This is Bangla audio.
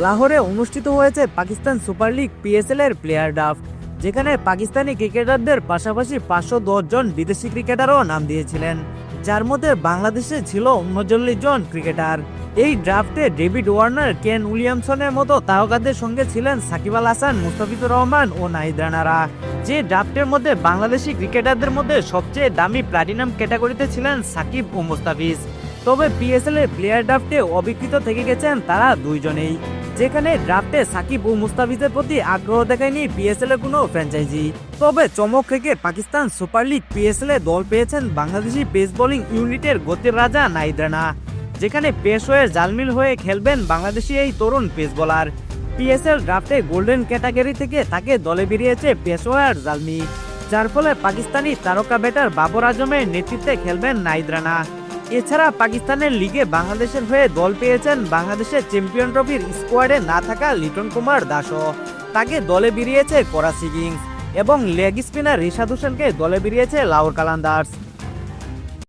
লাহোরে অনুষ্ঠিত হয়েছে পাকিস্তান সুপার লিগ পিএসএল এর প্লেয়ার ড্রাফট যেখানে পাকিস্তানি ক্রিকেটারদের পাশাপাশি পাঁচশো দশ জন বিদেশি ক্রিকেটারও নাম দিয়েছিলেন, যার মধ্যে বাংলাদেশে ছিল উনচল্লিশ জন ক্রিকেটার। এই ড্রাফটে ডেভিড ওয়ার্নার, কেন উইলিয়ামসনের মতো তারকাদের সঙ্গে ছিলেন সাকিব আল হাসান, মুস্তাফিজুর রহমান ও নাহিদ রানারা। যে ড্রাফটের মধ্যে বাংলাদেশি ক্রিকেটারদের মধ্যে সবচেয়ে দামি প্লাটিনাম ক্যাটাগরিতে ছিলেন সাকিব ও মুস্তাফিজ। তবে পিএসএল এর প্লেয়ার ড্রাফটে অবিকৃত থেকে গেছেন তারা দুইজনেই। যেখানে ড্রাফটে সাকিব ও মুস্তাফিজের প্রতি আগ্রহ দেখায়নি পিএসএল এর কোনো ফ্র্যাঞ্চাইজি তবে চমক থেকে পাকিস্তান সুপার লিগ পিএসএল এ দল পেয়েছেন বাংলাদেশি পেস বোলিং ইউনিটের গতির রাজা নাইদ্রানা যেখানে পেশ হয়ে জালমিল হয়ে খেলবেন বাংলাদেশি এই তরুণ পেস বোলার পিএসএল ড্রাফটে গোল্ডেন ক্যাটাগরি থেকে তাকে দলে বেরিয়েছে পেশোয়ার জালমি যার ফলে পাকিস্তানি তারকা ব্যাটার বাবর আজমের নেতৃত্বে খেলবেন নাইদ্রানা রানা। এছাড়া পাকিস্তানের লিগে বাংলাদেশের হয়ে দল পেয়েছেন বাংলাদেশের চ্যাম্পিয়ন ট্রফির স্কোয়াডে না থাকা লিটন কুমার দাসও। তাকে দলে বেরিয়েছে করাচি কিংস এবং লেগ স্পিনার রিশাদ হোসেনকে দলে বেরিয়েছে লাউর কালান্দার্স।